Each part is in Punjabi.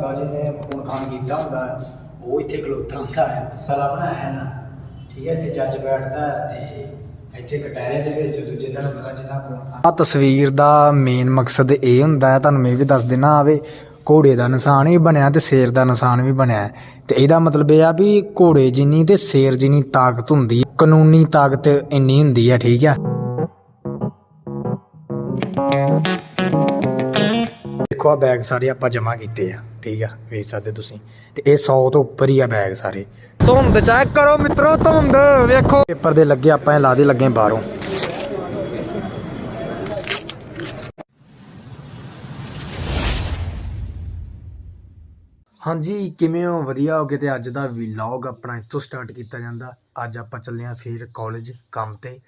ਹੁੰਦਾ ਜਿਹਨੇ ਖੂਨ ਖਾਨ ਕੀਤਾ ਹੁੰਦਾ ਉਹ ਇੱਥੇ ਖਲੋਤਾ ਹੁੰਦਾ ਆ। ਸਾਲਾ ਬਣਾਇਆ ਨਾ। ਠੀਕ ਹੈ ਇੱਥੇ ਜੱਜ ਬੈਠਦਾ ਹੈ ਤੇ ਇੱਥੇ ਕਟਹਿਰੇ ਦੇ ਵਿੱਚ ਦੂਜੇ ਦਿਨ ਪਤਾ ਜਿੰਨਾ ਖੂਨ ਖਾਨ। ਆ ਤਸਵੀਰ ਦਾ ਮੇਨ ਮਕਸਦ ਇਹ ਹੁੰਦਾ ਹੈ ਤੁਹਾਨੂੰ ਮੈਂ ਵੀ ਦੱਸ ਦੇਣਾ ਆਵੇ ਘੋੜੇ ਦਾ ਨਿਸ਼ਾਨ ਵੀ ਬਣਿਆ ਤੇ ਸ਼ੇਰ ਦਾ ਨਿਸ਼ਾਨ ਵੀ ਬਣਿਆ ਹੈ। ਤੇ ਇਹਦਾ ਮਤਲਬ ਇਹ ਆ ਵੀ ਘੋੜੇ ਜਿੰਨੀ ਤੇ ਸ਼ੇਰ ਜਿੰਨੀ ਤਾਕਤ ਹੁੰਦੀ ਹੈ, ਕਾਨੂੰਨੀ ਤਾਕਤ ਇੰਨੀ ਹੁੰਦੀ ਹੈ ਠੀਕ ਆ ਦੇਖੋ ਆ ਬੈਗ ਸਾਰੇ ਆਪਾਂ ਜਮਾ ਕੀਤੇ ਆ, ਠੀਕ ਆ, ਵੇਖ ਸਕਦੇ ਤੁਸੀਂ। ਤੇ ਇਹ 100 ਤੋਂ ਉੱਪਰ ਹੀ ਆ ਬੈਗ ਸਾਰੇ। ਧੁੰਦ ਚੈੱਕ ਕਰੋ ਮਿੱਤਰੋ, ਧੁੰਦ, ਵੇਖੋ। ਪੇਪਰ ਦੇ ਲੱਗੇ ਆਪਾਂ ਇਹ ਲਾ ਲੱਗੇ ਬਾਹਰੋਂ। ਹਾਂਜੀ, ਕਿਵੇਂ ਹੋ? ਵਧੀਆ ਹੋਗੇ ਤੇ ਅੱਜ ਦਾ ਵਲੌਗ ਆਪਣਾ ਇੱਥੋਂ ਸਟਾਰਟ ਕੀਤਾ ਜਾਂਦਾ। ਅੱਜ ਆਪਾਂ ਚੱਲੇ ਆਂ ਫਿਰ ਕਾਲਜ ਕੰਮ ਤੇ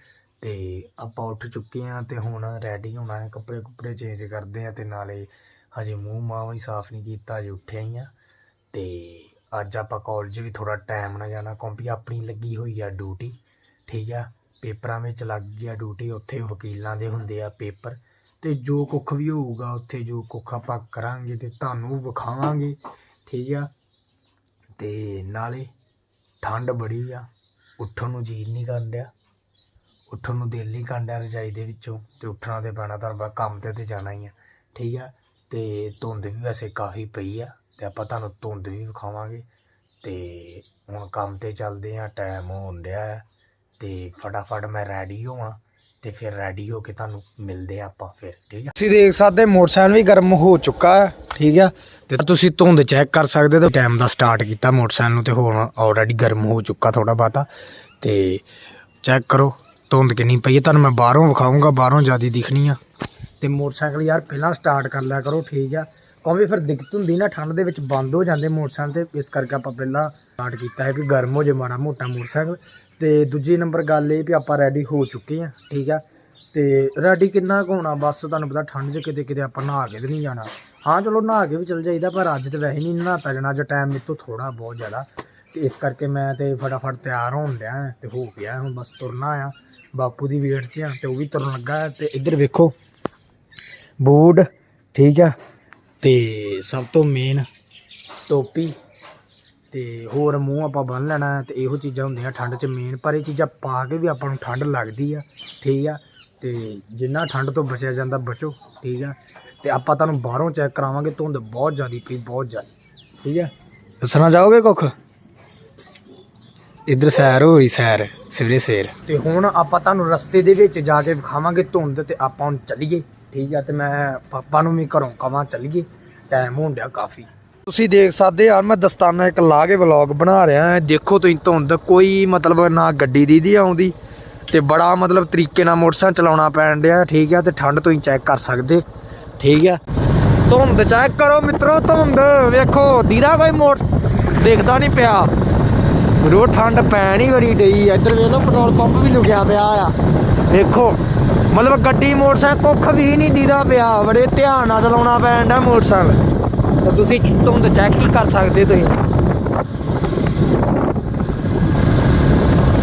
ਤੇ ਆਪਾਂ ਉੱਠ ਚੁੱਕੇ ਆਂ ਤੇ ਹੁਣ ਰੈਡੀ ਹੋਣਾ ਹੈ, ਕੱਪੜੇ ਕੁਪੜੇ ਚੇਂਜ ਕਰਦੇ ਆਂ ਤੇ ਨਾਲੇ ਹਜੇ ਮੂੰਹ ਮਾਂ ਵੀ ਸਾਫ਼ ਨਹੀਂ ਕੀਤਾ, ਹਜੇ ਉੱਠਿਆ ਹੀ ਆ ਤੇ ਅੱਜ ਆਪਾਂ ਕਾਲਜ ਵੀ ਥੋੜਾ ਟਾਈਮ ਨਾਲ ਜਾਣਾ, ਕਿਉਂਕਿ ਆਪਣੀ ਲੱਗੀ ਹੋਈ ਆ ਡਿਊਟੀ ਠੀਕ ਆ? ਪੇਪਰਾਂ ਵਿੱਚ ਲੱਗ ਗਿਆ ਡਿਊਟੀ ਉੱਥੇ ਵਕੀਲਾਂ ਦੇ ਹੁੰਦੇ ਆ ਪੇਪਰ। ਤੇ ਜੋ ਕੁੱਖ ਵੀ ਹੋਊਗਾ, ਉੱਥੇ ਜੋ ਕੁੱਖ ਆਪਾਂ ਕਰਾਂਗੇ ਤੇ ਤੁਹਾਨੂੰ ਵਿਖਾਵਾਂਗੇ, ਠੀਕ ਆ? ਤੇ ਨਾਲੇ ਠੰਡ ਬੜੀ ਆ, ਉੱਠਣ ਨੂੰ ਜੀ ਨਹੀਂ ਕਰਨ ਡਿਆ। ਉੱਠਣ ਨੂੰ ਦਿਲ ਨਹੀਂ ਕਰਨ ਡਿਆ ਰਜਾਈ ਦੇ ਵਿੱਚੋਂ, ਤੇ ਉੱਠਣਾ ਤੇ ਪੈਣਾ ਤੁਹਾਨੂੰ ਪਤਾ ਕੰਮ ਤੇ ਤੇ ਜਾਣਾ ਹੀ ਆ, ਠੀਕ ਆ? ਤੇ ਧੁੰਦ ਵੀ ਵੈਸੇ ਕਾਫੀ ਪਈ ਆ ਤੇ ਆਪਾਂ ਤੁਹਾਨੂੰ ਧੁੰਦ ਵੀ ਵਿਖਾਵਾਂਗੇ ਤੇ ਹੁਣ ਕੰਮ ਤੇ ਚੱਲਦੇ ਆ ਟਾਈਮ ਹੋਣ ਡਿਆ ਹੈ ਤੇ ਫਟਾਫਟ ਮੈਂ ਰੈਡੀ ਹੋਵਾਂ ਤੇ ਫਿਰ ਰੈਡੀ ਹੋ ਕੇ ਤੁਹਾਨੂੰ ਮਿਲਦੇ ਆ ਆਪਾਂ ਫਿਰ, ਠੀਕ ਆ? ਤੁਸੀਂ ਦੇਖ ਸਕਦੇ ਮੋਟਰਸਾਈਕਲ ਵੀ ਗਰਮ ਹੋ ਚੁੱਕਾ ਹੈ ਠੀਕ ਆ? ਤੇ ਤੁਸੀਂ ਧੁੰਦ ਚੈੱਕ ਕਰ ਸਕਦੇ ਹੋ ਟਾਈਮ ਦਾ ਸਟਾਰਟ ਕੀਤਾ ਮੋਟਰਸਾਈਕਲ ਨੂੰ ਤੇ ਹੁਣ ਆਲਰੇਡੀ ਗਰਮ ਹੋ ਚੁੱਕਾ ਥੋੜਾ ਬਾਤਾ ਤੇ ਚੈੱਕ ਕਰੋ ਧੁੰਦ ਕਿੰਨੀ ਪਈ ਹੈ ਤੁਹਾਨੂੰ ਮੈਂ ਬਾਹਰੋਂ ਵਿਖਾਉਂਗਾ ਬਾਹਰੋਂ ਜ਼ਿਆਦਾ ਦਿਖਣੀ ਆ। ਤੇ ਮੋਟਰਸਾਈਕਲ ਯਾਰ ਪਹਿਲਾਂ ਸਟਾਰਟ ਕਰ ਲਿਆ ਕਰੋ, ਠੀਕ ਆ। ਕਿਉਂਕਿ ਫਿਰ ਦਿੱਕਤ ਹੁੰਦੀ ਨਾ, ਠੰਡ ਦੇ ਵਿੱਚ ਬੰਦ ਹੋ ਜਾਂਦੇ ਮੋਟਰਸਾਈਕਲ ਤੇ, ਇਸ ਕਰਕੇ ਆਪਾਂ ਪਹਿਲਾਂ ਸਟਾਰਟ ਕੀਤਾ ਹੈ ਵੀ ਗਰਮ ਹੋ ਜੇ ਮਾੜਾ ਮੋਟਾ ਮੋਟਰਸਾਈਕਲ। ਤੇ ਦੂਜੀ ਨੰਬਰ ਗੱਲ ਇਹ ਵੀ ਆਪਾਂ ਰੈਡੀ ਹੋ ਚੁੱਕੇ ਆ, ਠੀਕ ਆ। ਤੇ ਰੈਡੀ ਕਿੰਨਾ ਕੁ ਹੋਣਾ, ਬਸ ਤੁਹਾਨੂੰ ਪਤਾ ਠੰਡ 'ਚ ਕਿਤੇ ਕਿਤੇ ਆਪਾਂ ਨਹਾ ਕੇ ਤੇ ਨਹੀਂ ਜਾਣਾ। ਹਾਂ, ਚਲੋ ਨਹਾ ਕੇ ਵੀ ਚਲ ਜਾਈਦਾ, ਪਰ ਅੱਜ ਤੇ ਵੈਸੇ ਨਹੀਂ ਨਹਾਤਾ ਜਾਣਾ, ਅੱਜ ਟਾਈਮ ਮੇਰੇ ਤੋਂ ਥੋੜਾ ਬਹੁਤ ਜ਼ਿਆਦਾ। ਤੇ ਇਸ ਕਰਕੇ ਮੈਂ ਤੇ ਫਟਾਫਟ ਤਿਆਰ ਹੋਣ ਡਿਆ ਤੇ ਹੋ ਗਿਆ, ਹੁਣ ਬਸ ਤੁਰਨਾ ਆ। ਬਾਪੂ ਦੀ ਵੇਟ 'ਚ ਆ ਤੇ ਉਹ ਵੀ ਤੁਰਨ ਲੱਗਾ ਹੈ ਤੇ ਇੱਧਰ ਵੇਖੋ। ਬੂਟ, ਠੀਕ ਆ? ਤੇ ਸਭ ਤੋਂ ਮੇਨ ਟੋਪੀ ਤੇ ਹੋਰ ਮੂੰਹ ਆਪਾਂ ਬੰਨ ਲੈਣਾ ਹੈ ਤੇ ਇਹੋ ਚੀਜ਼ਾਂ ਹੁੰਦੀਆਂ ਠੰਡ 'ਚ ਮੇਨ ਪਰ ਇਹ ਚੀਜ਼ਾਂ ਪਾ ਕੇ ਵੀ ਆਪਾਂ ਨੂੰ ਠੰਡ ਲੱਗਦੀ ਆ, ਠੀਕ ਆ? ਤੇ ਜਿੰਨਾ ਠੰਡ ਤੋਂ ਬਚਿਆ ਜਾਂਦਾ ਬਚੋ, ਠੀਕ ਆ? ਤੇ ਆਪਾਂ ਤੁਹਾਨੂੰ ਬਾਹਰੋਂ ਚੈੱਕ ਕਰਾਵਾਂਗੇ, ਧੁੰਦ ਬਹੁਤ ਜ਼ਿਆਦੀ ਪਈ, ਬਹੁਤ ਜ਼ਿਆਦੀ, ਠੀਕ ਆ? ਦੱਸਣਾ ਚਾਹੋਗੇ ਕੁੱਖ? ਇੱਧਰ ਸੈਰ ਹੋ ਰਹੀ, ਸੈਰ, ਸਵੇਰੇ ਸਵੇਰ। ਤੇ ਹੁਣ ਆਪਾਂ ਤੁਹਾਨੂੰ ਰਸਤੇ ਦੇ ਵਿੱਚ ਜਾ ਕੇ ਵਿਖਾਵਾਂਗੇ ਧੁੰਦ ਤੇ ਆਪਾਂ ਹੁਣ ਚੱਲੀਏ। ਠੀਕ ਆ ਤੇ ਮੈਂ ਪਾਪਾ ਨੂੰ ਵੀ ਘਰੋਂ ਕਵਾਂ ਚੱਲੀਏ। ਟਾਈਮ ਹੋਣ ਡਿਆ ਕਾਫੀ। ਤੁਸੀਂ ਦੇਖ ਸਕਦੇ ਯਾਰ, ਮੈਂ ਦਸਤਾਨਾ ਇੱਕ ਲਾ ਕੇ ਵਲੌਗ ਬਣਾ ਰਿਹਾ ਹਾਂ। ਦੇਖੋ ਤੁਸੀਂ ਧੁੰਦ, ਕੋਈ ਮਤਲਬ ਨਾ ਗੱਡੀ ਦੀ ਦੀ ਆਉਂਦੀ ਤੇ ਬੜਾ ਮਤਲਬ ਤਰੀਕੇ ਨਾਲ ਮੋਟਰਸਾਈਕਲ ਚਲਾਉਣਾ ਪੈਣ ਡਿਆ, ਠੀਕ ਆ, ਤੇ ਠੰਡ ਤੁਸੀਂ ਚੈੱਕ ਕਰ ਸਕਦੇ, ਠੀਕ ਆ। ਧੁੰਦ ਚੈੱਕ ਕਰੋ ਮਿੱਤਰੋ, ਧੁੰਦ। ਵੇਖੋ ਦੀਦਾ ਕੋਈ ਮੋਟ ਦੇਖਦਾ ਨਹੀਂ ਪਿਆ। ਰੋ ਠੰਡ ਪੈਣ ਹੀ ਵਰੀ ਡਈ ਇੱਧਰ ਵੇਖ ਲਓ, ਪੈਟਰੋਲ ਪੰਪ ਵੀ ਲੁਕਿਆ ਪਿਆ ਆ। ਵੇਖੋ ਮਤਲਬ ਗੱਡੀ ਮੋਟਰਸਾਈਕਲ ਕੁੱਖ ਵੀ ਨਹੀਂ ਦੀਦਾ ਪਿਆ, ਬੜੇ ਧਿਆਨ ਨਾਲ ਚਲਾਉਣਾ ਪੈਣ ਡਿਆ ਮੋਟਰਸਾਈਕਲ। ਤੇ ਤੁਸੀਂ ਧੁੰਦ ਚੈੱਕ ਹੀ ਕਰ ਸਕਦੇ ਤੁਸੀਂ।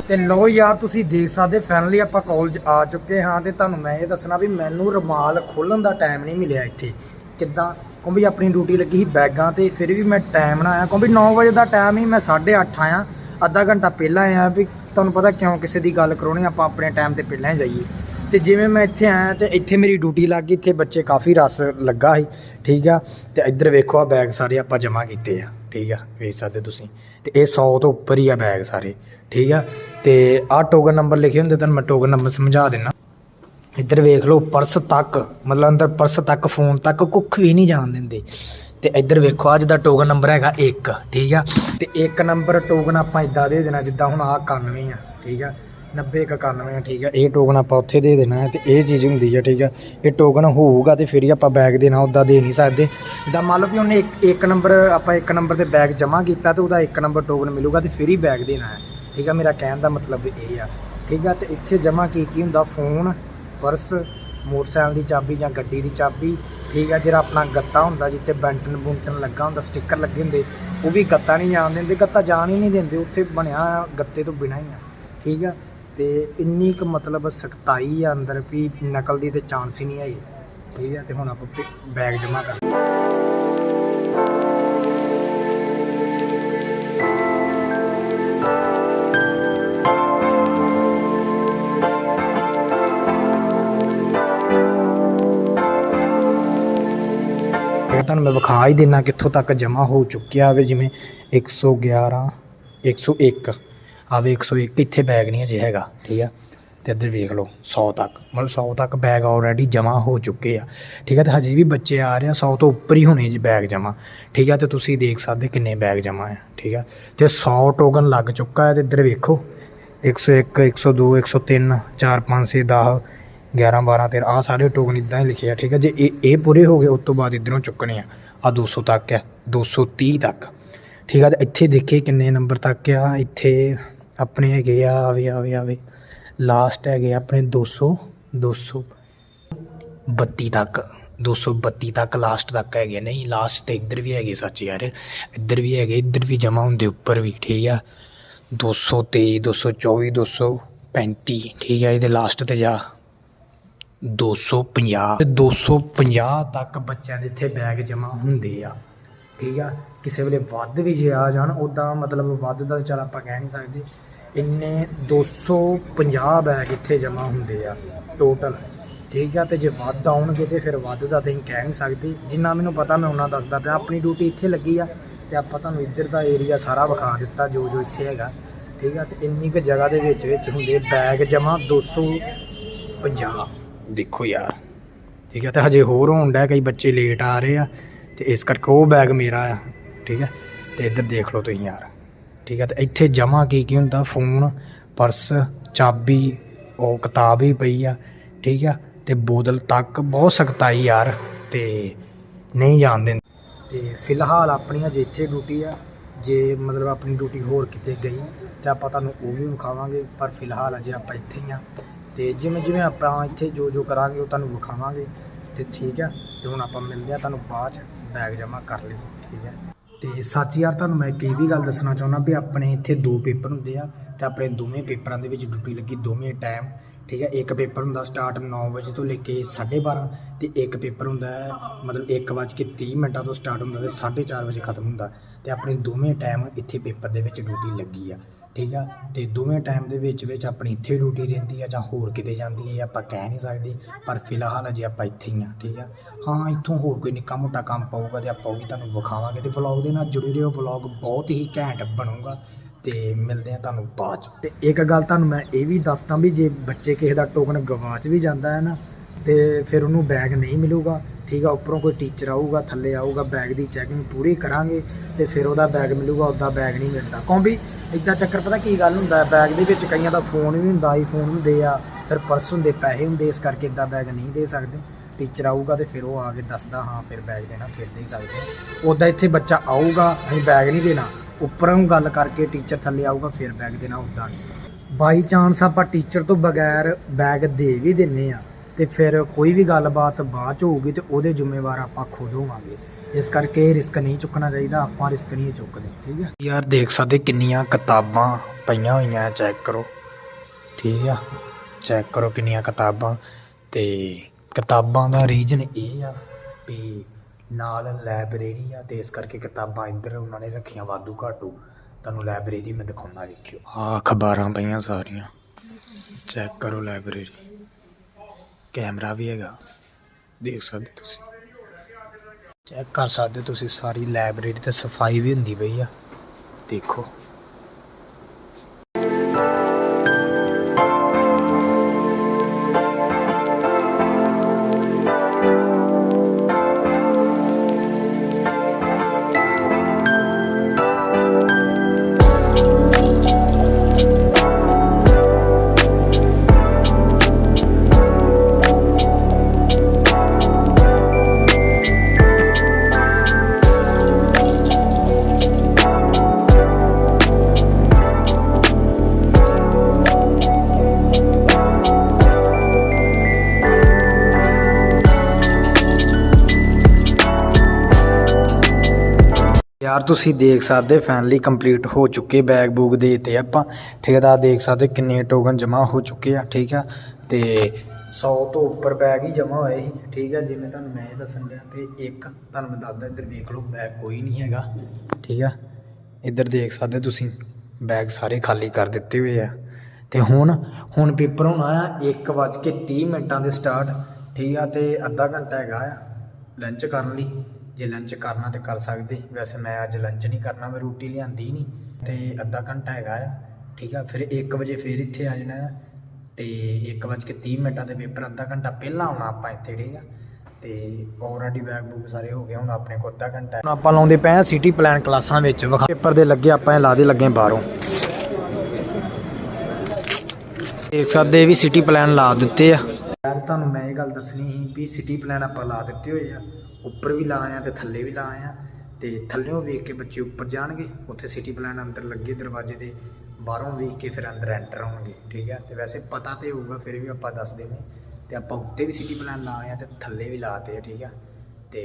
ਤੇ ਲੋ ਯਾਰ, ਤੁਸੀਂ ਦੇਖ ਸਕਦੇ ਫਾਈਨਲੀ ਆਪਾਂ ਕਾਲਜ ਆ ਚੁੱਕੇ ਹਾਂ ਤੇ ਤੁਹਾਨੂੰ ਮੈਂ ਇਹ ਦੱਸਣਾ ਵੀ ਮੈਨੂੰ ਰੁਮਾਲ ਖੋਲਣ ਦਾ ਟਾਈਮ ਨਹੀਂ ਮਿਲਿਆ ਇੱਥੇ। ਕਿੱਦਾਂ? ਕਿਉਂਕਿ ਆਪਣੀ ਡਿਊਟੀ ਲੱਗੀ ਸੀ ਬੈਗਾਂ ਤੇ, ਫਿਰ ਵੀ ਮੈਂ ਟਾਈਮ ਨਾ ਆਇਆ। ਕਿਉਂਕਿ 9 ਵਜੇ ਦਾ ਟਾਈਮ ਹੀ ਮੈਂ 8:30 ਆਇਆ। ਅੱਧਾ ਘੰਟਾ ਪਹਿਲਾਂ ਆਇਆ ਵੀ ਤੁਹਾਨੂੰ ਪਤਾ ਕਿਉਂ ਕਿਸੇ ਦੀ ਗੱਲ ਕਰਾਉਣੀ, ਆਪਾਂ ਆਪਣੇ ਟਾਈਮ ਤੇ ਪਹਿਲਾਂ ਹੀ ਜਾਈਏ। ਤੇ ਜਿਵੇਂ ਮੈਂ ਇੱਥੇ ਆਇਆ ਤੇ ਇੱਥੇ ਮੇਰੀ ਡਿਊਟੀ ਲੱਗ ਗਈ, ਇੱਥੇ ਬੱਚੇ ਕਾਫੀ ਰਸ ਲੱਗਾ ਸੀ, ਠੀਕ ਆ? ਤੇ ਇੱਧਰ ਵੇਖੋ ਆ ਬੈਗ ਸਾਰੇ ਆਪਾਂ ਜਮ੍ਹਾਂ ਕੀਤੇ ਆ, ਠੀਕ ਆ? ਵੇਖ ਸਕਦੇ ਤੁਸੀਂ। ਤੇ ਇਹ 100 ਤੋਂ ਉੱਪਰ ਹੀ ਆ ਬੈਗ ਸਾਰੇ, ਠੀਕ ਆ? ਤੇ ਆਹ ਟੋਕਨ ਨੰਬਰ ਲਿਖੇ ਹੁੰਦੇ, ਤੁਹਾਨੂੰ ਮੈਂ ਟੋਕਨ ਨੰਬਰ ਸਮਝਾ ਦਿੰਦਾ ਇੱਧਰ ਵੇਖ ਲਓ, ਪਰਸ ਤੱਕ, ਮਤਲਬ ਅੰਦਰ ਪਰਸ ਤੱਕ ਫੋਨ ਤੱਕ ਕੁੱਖ ਵੀ ਨਹੀਂ ਜਾਣ ਦਿੰਦੇ। ਤੇ ਇੱਧਰ ਵੇਖੋ ਅੱਜ ਦਾ ਟੋਕਨ ਨੰਬਰ ਹੈਗਾ 1 ਠੀਕ ਆ? ਤੇ ਇੱਕ ਨੰਬਰ ਟੋਕਨ ਆਪਾਂ ਇਦਾਂ ਦੇ ਦੇਣਾ, ਜਿੱਦਾਂ ਹੁਣ ਆਹ 91 ਆ, ਠੀਕ ਆ? 90 ਇੱਕ 91 ਆ, ਠੀਕ ਆ। ਇਹ ਟੋਕਨ ਆਪਾਂ ਉੱਥੇ ਦੇ ਦੇਣਾ ਹੈ ਤੇ ਇਹ ਚੀਜ਼ ਹੁੰਦੀ ਹੈ ਠੀਕ ਹੈ ਇਹ ਟੋਕਨ ਹੋਊਗਾ ਤੇ ਫਿਰ ਹੀ ਆਪਾਂ ਬੈਗ ਦੇਣਾ ਉਦਾਂ ਦੇ ਨਹੀਂ ਸਕਦੇ। ਜਿੱਦਾਂ ਮੰਨ ਲਓ ਵੀ ਉਹਨੇ ਇੱਕ ਇੱਕ ਨੰਬਰ ਆਪਾਂ ਇੱਕ ਨੰਬਰ ਤੇ ਬੈਗ ਜਮ੍ਹਾਂ ਕੀਤਾ ਤੇ ਉਹਦਾ ਇੱਕ ਨੰਬਰ ਟੋਕਨ ਮਿਲੂਗਾ ਤੇ ਫਿਰ ਹੀ ਬੈਗ ਦੇਣਾ ਹੈ। ਠੀਕ ਆ, ਮੇਰਾ ਕਹਿਣ ਦਾ ਮਤਲਬ ਇਹ ਆ। ਠੀਕ ਆ, ਤੇ ਇੱਥੇ ਜਮ੍ਹਾਂ ਕੀ ਕੀ ਹੁੰਦਾ? ਫੋਨ ਪਰਸ ਮੋਟਰਸਾਈਕਲ ਦੀ ਚਾਬੀ ਜਾਂ ਗੱਡੀ ਦੀ ਚਾਬੀ। ਠੀਕ ਆ, ਜਿਹੜਾ ਆਪਣਾ ਗੱਤਾ ਹੁੰਦਾ ਜਿੱਤੇ ਬੈਂਟਨ ਬੁੰਟਨ ਲੱਗਾ ਹੁੰਦਾ ਸਟicker ਲੱਗੇ ਹੁੰਦੇ, ਉਹ ਵੀ ਗੱਤਾ ਨਹੀਂ ਜਾਣ ਦਿੰਦੇ। ਗੱਤਾ ਜਾਣ ਹੀ ਨਹੀਂ ਦਿੰਦੇ, ਉੱਥੇ ਬਣਿਆ ਗੱਤੇ ਤੋਂ ਬਿਨਾਂ ਹੀ ਆ। ਠੀਕ ਆ ਤੇ ਇੰਨੀ ਕੁ ਮਤਲਬ ਸਖਤਾਈ ਆ ਅੰਦਰ ਵੀ ਨਕਲ ਦੀ ਤੇ ਚਾਂਸ ਹੀ ਨਹੀਂ ਆਈ। ਠੀਕ ਹੈ ਤੇ ਹੁਣ ਆਪਾਂ ਬੈਗ ਜਮਾ ਕਰ ਤੁਹਾਨੂੰ ਮੈਂ ਵਿਖਾ ਹੀ ਦੇਣਾ ਕਿੱਥੋਂ ਤੱਕ ਜਮਾ ਹੋ ਚੁੱਕਿਆ ਹੋਵੇ ਜਿਵੇਂ 111 101 ਆਵੇ 101 ਇੱਥੇ ਬੈਗ ਨਹੀਂ ਅਜੇ ਹੈਗਾ, ਠੀਕ ਆ? ਤੇ ਇੱਧਰ ਵੇਖ ਲਓ 100 ਤੱਕ, ਮਤਲਬ 100 ਤੱਕ ਬੈਗ ਆਲਰੇਡੀ ਜਮ੍ਹਾਂ ਹੋ ਚੁੱਕੇ ਆ, ਠੀਕ ਆ? ਤੇ ਹਜੇ ਵੀ ਬੱਚੇ ਆ ਰਹੇ ਆ 100 ਤੋਂ ਉੱਪਰ ਹੀ ਹੋਣੇ ਜੀ ਬੈਗ ਜਮ੍ਹਾਂ, ਠੀਕ ਆ? ਤੇ ਤੁਸੀਂ ਦੇਖ ਸਕਦੇ ਕਿੰਨੇ ਬੈਗ ਜਮ੍ਹਾਂ ਆ, ਠੀਕ ਆ? ਤੇ 100 ਟੋਕਨ ਲੱਗ ਚੁੱਕਾ ਹੈ ਤੇ ਇੱਧਰ ਵੇਖੋ 101 102 103 4 5 6 10 11 12 13 ਆ ਸਾਰੇ ਟੋਕਨ ਇਦਾਂ ਹੀ ਲਿਖੇ ਆ, ਠੀਕ ਆ? ਜੇ ਇਹ ਇਹ ਪੂਰੇ ਹੋ ਗਏ, ਉਸ ਤੋਂ ਬਾਅਦ ਇਧਰੋਂ ਚੁੱਕਣੇ ਆ ਆ 200 ਤੱਕ ਆ 230 ਤੱਕ, ਠੀਕ ਆ? ਤੇ ਇੱਥੇ ਦੇਖੇ ਕਿੰਨੇ ਨੰਬਰ ਤੱਕ ਆ, ਇੱਥੇ ਆਪਣੇ ਹੈਗੇ ਆ, ਆਵੇ ਆਵੇ ਆਵੇ। ਲਾਸਟ ਹੈਗੇ ਆ ਆਪਣੇ 200 200 32 ਤੱਕ 232 ਤੱਕ ਲਾਸਟ ਤੱਕ ਹੈਗੇ ਨਹੀਂ ਲਾਸਟ ਤੇ ਇੱਧਰ ਵੀ ਹੈਗੇ ਸੱਚ ਯਾਰ। ਇੱਧਰ ਵੀ ਹੈਗੇ, ਇੱਧਰ ਵੀ ਜਮਾ ਹੁੰਦੇ ਉੱਪਰ ਵੀ, ਠੀਕ ਆ। 223 224 235 ਠੀਕ ਆ, ਇਹਦੇ ਲਾਸਟ ਤੇ ਜਾ। 250 ਤੇ 250 ਤੱਕ ਬੱਚਿਆਂ ਦੇ ਇੱਥੇ ਬੈਗ ਜਮਾ ਹੁੰਦੇ ਆ, ਠੀਕ ਆ। ਕਿਸੇ ਵੇਲੇ ਵੱਧ ਵੀ ਜੇ ਆ ਜਾਣ ਉਦਾਂ ਮਤਲਬ ਵੱਧ ਦਾ ਚੱਲ ਆਪਾਂ ਕਹਿ ਨਹੀਂ ਸਕਦੇ। ਇੰਨੇ 250 ਬੈਗ ਇੱਥੇ ਜਮ੍ਹਾਂ ਹੁੰਦੇ ਆ ਟੋਟਲ ਠੀਕ ਆ, ਤੇ ਜੇ ਵੱਧ ਆਉਣਗੇ ਤੇ ਫਿਰ ਵੱਧ ਦਾ ਤਾਂ ਅਸੀਂ ਕਹਿ ਨਹੀਂ ਸਕਦੇ। ਜਿੰਨਾ ਮੈਨੂੰ ਪਤਾ, ਮੈਂ ਉਹਨਾਂ ਦੱਸਦਾ ਪਿਆ। ਆਪਣੀ ਡਿਊਟੀ ਇੱਥੇ ਲੱਗੀ ਆ, ਤੇ ਆਪਾਂ ਤੁਹਾਨੂੰ ਇੱਧਰ ਦਾ ਏਰੀਆ ਸਾਰਾ ਵਿਖਾ ਦਿੱਤਾ, ਜੋ ਜੋ ਇੱਥੇ ਹੈਗਾ। ਠੀਕ ਆ, ਤੇ ਇੰਨੀ ਕੁ ਜਗ੍ਹਾ ਦੇ ਵਿੱਚ ਵਿੱਚ ਹੁੰਦੇ ਬੈਗ ਜਮਾ 250 ਦੇਖੋ ਯਾਰ। ਠੀਕ ਆ, ਤੇ ਹਜੇ ਹੋਰ ਹੋਣ ਡਿਆ, ਕਈ ਬੱਚੇ ਲੇਟ ਆ ਰਹੇ ਆ, ਤੇ ਇਸ ਕਰਕੇ ਉਹ ਬੈਗ ਮੇਰਾ ਆ। ਠੀਕ ਆ, ਤੇ ਇੱਧਰ ਦੇਖ ਲਓ ਤੁਸੀਂ ਯਾਰ। ਠੀਕ ਹੈ ਤੇ ਇੱਥੇ ਜਮਾ ਕੀ ਕੀ ਹੁੰਦਾ? ਫੋਨ, ਪਰਸ, ਚਾਬੀ, ਉਹ ਕਿਤਾਬ ਹੀ ਪਈ ਆ, ਠੀਕ ਆ, ਤੇ ਬੋਤਲ ਤੱਕ ਬਹੁਤ ਸਖਤਾਈ ਯਾਰ, ਤੇ ਨਹੀਂ ਜਾਣ ਦਿੰਦੇ। ਤੇ ਫਿਲਹਾਲ ਆਪਣੀ ਅਜੇ ਇੱਥੇ ਡਿਊਟੀ ਆ, ਜੇ ਮਤਲਬ ਆਪਣੀ ਡਿਊਟੀ ਹੋਰ ਕਿਤੇ ਗਈ, ਤੇ ਆਪਾਂ ਤੁਹਾਨੂੰ ਉਹ ਵੀ ਵਿਖਾਵਾਂਗੇ, ਪਰ ਫਿਲਹਾਲ ਅਜੇ ਆਪਾਂ ਇੱਥੇ ਹੀ ਆ। ਤੇ ਜਿਵੇਂ ਜਿਵੇਂ ਆਪਾਂ ਇੱਥੇ ਜੋ ਜੋ ਕਰਾਂਗੇ, ਉਹ ਤੁਹਾਨੂੰ ਵਿਖਾਵਾਂਗੇ, ਤੇ ਠੀਕ ਆ, ਤੇ ਹੁਣ ਆਪਾਂ ਮਿਲਦੇ ਆ ਤੁਹਾਨੂੰ ਬਾਅਦ ਚ, ਬੈਗ ਜਮ੍ਹਾਂ ਕਰ ਲਿਓ, ਠੀਕ ਹੈ ਤੇ ਸੱਚ ਯਾਰ, ਤੁਹਾਨੂੰ ਮੈਂ ਇੱਕ ਇਹ ਵੀ ਗੱਲ ਦੱਸਣਾ ਚਾਹੁੰਦਾ ਵੀ ਆਪਣੇ ਇੱਥੇ ਦੋ ਪੇਪਰ ਹੁੰਦੇ ਆ ਤੇ ਆਪਣੇ ਦੋਵੇਂ ਪੇਪਰਾਂ ਦੇ ਵਿੱਚ ਡਿਊਟੀ ਲੱਗੀ, ਦੋਵੇਂ ਟਾਈਮ ਠੀਕ ਹੈ ਇੱਕ ਪੇਪਰ ਹੁੰਦਾ ਸਟਾਰਟ 9 ਵਜੇ ਤੋਂ ਲੈ ਕੇ 12:30 ਤੇ ਇੱਕ ਪੇਪਰ ਹੁੰਦਾ ਹੈ ਕੇ 1:30 ਮਿੰਟਾਂ ਤੋਂ ਸਟਾਰਟ ਹੁੰਦਾ ਤੇ 4:30 ਵਜੇ ਖਤਮ ਹੁੰਦਾ ਤੇ ਆਪਣੇ ਦੋਵੇਂ ਟਾਈਮ ਇੱਥੇ ਪੇਪਰ ਦੇ ਵਿੱਚ ਡਿਊਟੀ ਲੱਗੀ ਆ। ਠੀਕ ਆ? ਤੇ ਦੋਵੇਂ ਟਾਈਮ ਦੇ ਵਿੱਚ ਵਿੱਚ ਆਪਣੀ ਇੱਥੇ ਡਿਊਟੀ ਰਹਿੰਦੀ ਆ ਜਾਂ ਹੋਰ ਕਿਤੇ ਜਾਂਦੀ ਹੈ ਇਹ ਆਪਾਂ ਕਹਿ ਨਹੀਂ ਸਕਦੇ, ਪਰ ਫਿਲਹਾਲ ਅਜੇ ਆਪਾਂ ਇੱਥੇ ਹੀ ਆ, ਠੀਕ ਆ? ਹਾਂ, ਇੱਥੋਂ ਹੋਰ ਕੋਈ ਨਿੱਕਾ ਮੋਟਾ ਕੰਮ ਪਊਗਾ ਤੇ ਆਪਾਂ ਉਹ ਵੀ ਤੁਹਾਨੂੰ ਵਿਖਾਵਾਂਗੇ ਤੇ ਵਲੌਗ ਦੇ ਨਾਲ ਜੁੜੇ ਰਹੋ ਵਲੌਗ ਬਹੁਤ ਹੀ ਘੈਂਟ ਬਣੂਗਾ ਤੇ ਮਿਲਦੇ ਆ ਤੁਹਾਨੂੰ ਬਾਅਦ ਚ। ਤੇ ਇੱਕ ਗੱਲ ਤੁਹਾਨੂੰ ਮੈਂ ਇਹ ਵੀ ਦੱਸਦਾ ਵੀ ਜੇ ਬੱਚੇ ਕਿਸੇ ਦਾ ਟੋਕਨ ਗਵਾਚ ਵੀ ਜਾਂਦਾ ਹੈ ਨਾ, ਤੇ ਫਿਰ ਉਹਨੂੰ ਬੈਗ ਨਹੀਂ ਮਿਲੂਗਾ ਠੀਕ ਆ, ਉੱਪਰੋਂ ਕੋਈ ਟੀਚਰ ਆਊਗਾ, ਥੱਲੇ ਆਊਗਾ ਬੈਗ ਦੀ ਚੈਕਿੰਗ ਪੂਰੀ ਕਰਾਂਗੇ ਤੇ ਫਿਰ ਉਹਦਾ ਬੈਗ ਮਿਲੂਗਾ ਉਹਦਾ ਬੈਗ ਨਹੀਂ ਮਿਲਦਾ। ਕਿਉਂ ਵੀ ਇਦਾਂ ਚੱਕਰ ਪਤਾ ਕੀ ਗੱਲ ਹੁੰਦਾ ਬੈਗ ਦੇ ਵਿੱਚ ਕਈਆਂ ਦਾ ਫੋਨ ਵੀ ਹੁੰਦਾ ਆਈਫੋਨ ਹੁੰਦੇ ਆ, ਫਿਰ ਪਰਸ ਹੁੰਦੇ, ਪੈਸੇ ਹੁੰਦੇ, ਇਸ ਕਰਕੇ ਇਦਾਂ ਬੈਗ ਨਹੀਂ ਦੇ ਸਕਦੇ। ਟੀਚਰ ਆਊਗਾ ਤੇ ਫਿਰ ਉਹ ਆ ਕੇ ਦੱਸਦਾ, ਹਾਂ, ਫਿਰ ਬੈਗ ਦੇਣਾ, ਫਿਰ ਦੇ ਸਕਦੇ। ਉਦਾਂ ਇੱਥੇ ਬੱਚਾ ਆਊਗਾ, ਅਸੀਂ ਬੈਗ ਨਹੀਂ ਦੇਣਾ। ਉੱਪਰੋਂ ਗੱਲ ਕਰਕੇ ਟੀਚਰ ਥੱਲੇ ਆਊਗਾ, ਫਿਰ ਬੈਗ ਦੇਣਾ ਉਦਾਂ ਨਹੀਂ। ਬਾਈ ਚਾਂਸ ਆਪਾਂ ਟੀਚਰ ਤੋਂ ਬਗੈਰ ਬੈਗ ਦੇ ਵੀ ਦਿੰਨੇ ਆ। ਤੇ ਫਿਰ ਕੋਈ ਵੀ ਗੱਲਬਾਤ ਬਾਅਦ ਚ ਹੋਊਗੀ ਤੇ ਉਹਦੇ ਜ਼ਿੰਮੇਵਾਰ ਆਪਾਂ ਖੁਦ ਹੋਵਾਂਗੇ। ਇਸ ਕਰਕੇ ਰਿਸਕ ਨਹੀਂ ਚੁੱਕਣਾ ਚਾਹੀਦਾ, ਆਪਾਂ ਰਿਸਕ ਨਹੀਂ ਚੁੱਕਦੇ, ਠੀਕ ਹੈ? ਯਾਰ ਦੇਖ ਸਕਦੇ ਕਿੰਨੀਆਂ ਕਿਤਾਬਾਂ ਪਈਆਂ ਹੋਈਆਂ, ਚੈੱਕ ਕਰੋ। ਠੀਕ ਆ? ਚੈੱਕ ਕਰੋ ਕਿੰਨੀਆਂ ਕਿਤਾਬਾਂ ਤੇ ਕਿਤਾਬਾਂ ਦਾ ਰੀਜਨ ਇਹ ਆ ਵੀ ਨਾਲ ਲਾਇਬ੍ਰੇਰੀ ਆ ਤੇ ਇਸ ਕਰਕੇ ਕਿਤਾਬਾਂ ਇੱਧਰ ਉਹਨਾਂ ਨੇ ਰੱਖੀਆਂ ਵਾਧੂ ਘਾਟੂ। ਤੁਹਾਨੂੰ ਲਾਇਬ੍ਰੇਰੀ ਮੈਂ ਦਿਖਾਉਣਾ ਵੇਖਿਓ। ਆ ਅਖਬਾਰਾਂ ਪਈਆਂ ਸਾਰੀਆਂ। ਚੈੱਕ ਕਰੋ ਲਾਇਬ੍ਰੇਰੀ ਕੈਮਰਾ ਵੀ ਹੈਗਾ। ਦੇਖ ਸਕਦੇ ਤੁਸੀਂ। ਚੈੱਕ ਕਰ ਸਕਦੇ ਤੁਸੀਂ, ਸਾਰੀ ਲਾਇਬ੍ਰੇਰੀ ਤੇ ਸਫ਼ਾਈ ਵੀ ਹੁੰਦੀ ਪਈ ਆ। ਦੇਖੋ। ਯਾਰ ਤੁਸੀਂ ਦੇਖ ਸਕਦੇ ਫਾਈਨਲੀ ਕੰਪਲੀਟ ਹੋ ਚੁੱਕੇ ਬੈਗ ਬੂਗ ਦੇ ਤੇ ਆਪਾਂ। ਠੇਕੇਦਾਰ ਦੇਖ ਸਕਦੇ ਕਿੰਨੇ ਟੋਕਨ ਜਮ੍ਹਾਂ ਹੋ ਚੁੱਕੇ ਆ, ਠੀਕ ਆ? ਤੇ 100 ਤੋਂ ਉੱਪਰ ਬੈਗ ਹੀ ਜਮ੍ਹਾਂ ਹੋਏ ਸੀ, ਠੀਕ ਆ? ਜਿਵੇਂ ਤੁਹਾਨੂੰ ਮੈਂ ਇਹ ਦੱਸਣ ਲਿਆ ਤੇ ਇੱਕ ਤੁਹਾਨੂੰ ਮੈਂ ਦੱਸਦਾ, ਇੱਧਰ ਵੇਖ ਲਓ ਬੈਗ ਕੋਈ ਨਹੀਂ ਹੈਗਾ, ਠੀਕ ਆ? ਇੱਧਰ ਦੇਖ ਸਕਦੇ ਤੁਸੀਂ ਬੈਗ ਸਾਰੇ ਖਾਲੀ ਕਰ ਦਿੱਤੇ ਹੋਏ ਆ। ਤੇ ਹੁਣ ਹੁਣ ਪੇਪਰ ਹੋਣਾ ਆ 1:30 ਮਿੰਟਾਂ ਦੇ ਸਟਾਰਟ ਠੀਕ ਆ? ਤੇ ਅੱਧਾ ਘੰਟਾ ਹੈਗਾ ਆ ਲੰਚ ਕਰਨ ਲਈ। ਜੇ ਲੰਚ ਕਰਨਾ ਤੇ ਕਰ ਸਕਦੇ। ਵੈਸੇ ਮੈਂ ਅੱਜ ਲੰਚ ਨਹੀਂ ਕਰਨਾ, ਮੈਂ ਰੋਟੀ ਲਿਆਂਦੀ ਨਹੀਂ। ਤੇ ਅੱਧਾ ਘੰਟਾ ਹੈਗਾ ਆ, ਠੀਕ ਆ? ਫਿਰ 1 ਵਜੇ ਫਿਰ ਇੱਥੇ ਆ ਜਾਣਾ ਤੇ 1 ਵਜੇ ਕੇ 30 ਮਿੰਟਾਂ ਦੇ ਪੇਪਰ, ਅੱਧਾ ਘੰਟਾ ਪਹਿਲਾਂ ਆਉਣਾ ਆਪਾਂ ਇੱਥੇ, ਠੀਕ ਆ? ਤੇ ਆਲਰੇਡੀ ਬੈਗ ਬੁੱਕ ਸਾਰੇ ਹੋ ਗਏ, ਹੁਣ ਆਪਣੇ ਕੋਲ ਅੱਧਾ ਘੰਟਾ ਹੁਣ ਆਪਾਂ ਲਾਉਂਦੇ ਪਏ ਆ ਸਿਟੀ ਪਲਾਨ ਕਲਾਸਾਂ ਵਿੱਚ, ਵਿਖਾ ਪੇਪਰ ਦੇ ਲੱਗੇ ਆਪਾਂ ਇਹ ਲਾ ਦੇ ਲੱਗੇ ਬਾਹਰੋਂ। ਦੇਖ ਸਕਦੇ ਵੀ ਸਿਟੀ ਪਲਾਨ ਲਾ ਦਿੱਤੇ ਆ। ਯਾਰ, ਤੁਹਾਨੂੰ ਮੈਂ ਇਹ ਗੱਲ ਦੱਸਣੀ ਸੀ ਵੀ ਸਿਟੀ ਪਲਾਨ ਆਪਾਂ ਲਾ ਦਿੱਤੇ ਹੋਏ ਆ। ਉੱਪਰ ਵੀ ਲਾ ਆਇਆ ਤੇ ਥੱਲੇ ਵੀ ਲਾਏ ਆ ਤੇ ਥੱਲੇੋਂ ਵੇਖ ਕੇ ਬੱਚੇ ਉੱਪਰ ਜਾਣਗੇ, ਉੱਥੇ ਸਿਟੀ ਪਲਾਨ ਅੰਦਰ ਲੱਗੇ ਦਰਵਾਜ਼ੇ ਦੇ, ਬਾਹਰੋਂ ਵੇਖ ਕੇ ਫਿਰ ਅੰਦਰ ਐਂਟਰ ਹੋਣਗੇ, ਠੀਕ ਹੈ ਤੇ ਵੈਸੇ ਪਤਾ ਤੇ ਹੋਊਗਾ, ਫਿਰ ਵੀ ਆਪਾਂ ਦੱਸ ਦਿੰਦੇ ਤੇ ਆਪਾਂ ਉੱਤੇ ਵੀ ਸਿਟੀ ਪਲਾਨ ਲਾਏ ਆ ਤੇ ਥੱਲੇ ਵੀ ਲਾਤੇ ਆ, ਠੀਕ ਆ? ਤੇ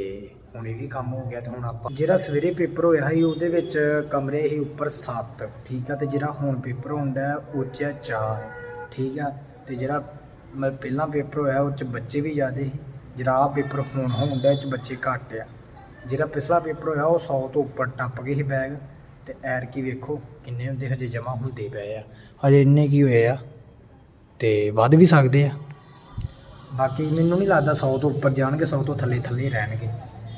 ਹੁਣ ਇਹ ਵੀ ਕੰਮ ਹੋ ਗਿਆ ਤੇ ਹੁਣ ਆਪਾਂ ਜਿਹੜਾ ਸਵੇਰੇ ਪੇਪਰ ਹੋਇਆ ਸੀ, ਉਹਦੇ ਵਿੱਚ ਕਮਰੇ ਸੀ ਉੱਪਰ 7 ਠੀਕ ਆ? ਤੇ ਜਿਹੜਾ ਹੁਣ ਪੇਪਰ ਹੁੰਦਾ ਉਹ 'ਚ 4 ਠੀਕ ਆ? ਤੇ ਜਿਹੜਾ ਮਤਲਬ ਪਹਿਲਾਂ ਪੇਪਰ ਹੋਇਆ, ਉਹ 'ਚ ਬੱਚੇ ਵੀ ਜ਼ਿਆਦੇ ਸੀ। ਜਿਹੜਾ ਪੇਪਰ ਹੁਣ ਹੋਣ ਇਹ 'ਚ ਬੱਚੇ ਘੱਟ ਆ। ਜਿਹੜਾ ਪਿਛਲਾ ਪੇਪਰ ਹੋਇਆ ਉਹ 100 ਤੋਂ ਉੱਪਰ ਟੱਪ ਗਏ ਸੀ ਬੈਗ ਤੇ ਐਰ ਕੀ ਵੇਖੋ ਕਿੰਨੇ ਹੁੰਦੇ ਹਜੇ ਜਮਾ ਹੁੰਦੇ ਪਏ ਆ। ਹਜੇ ਇੰਨੇ ਕੀ ਹੋਏ ਆ ਤੇ ਵੱਧ ਵੀ ਸਕਦੇ ਆ। ਬਾਕੀ ਮੈਨੂੰ ਨਹੀਂ ਲੱਗਦਾ 100 ਤੋਂ ਉੱਪਰ ਜਾਣਗੇ 100 ਤੋਂ ਥੱਲੇ ਥੱਲੇ ਰਹਿਣਗੇ,